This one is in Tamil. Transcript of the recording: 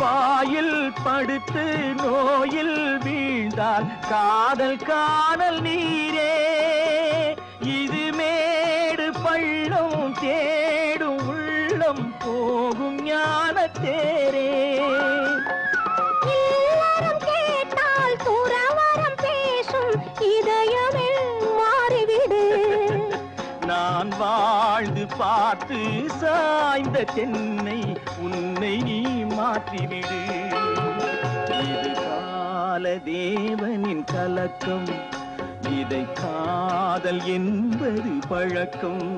பாயில் படுத்து நோயில் வீழ்ந்தால் காதல் காணல் நீரே. இது மேடு பள்ளம் தேடும் உள்ளம் போகும் ஞான தேரே. நான் வாழ்ந்து பார்த்து சாய்ந்த தென்னை உன்னை மாற்றிவிடு இது கால தேவனின் கலக்கம். இதை காதல் என்பது பழக்கம்.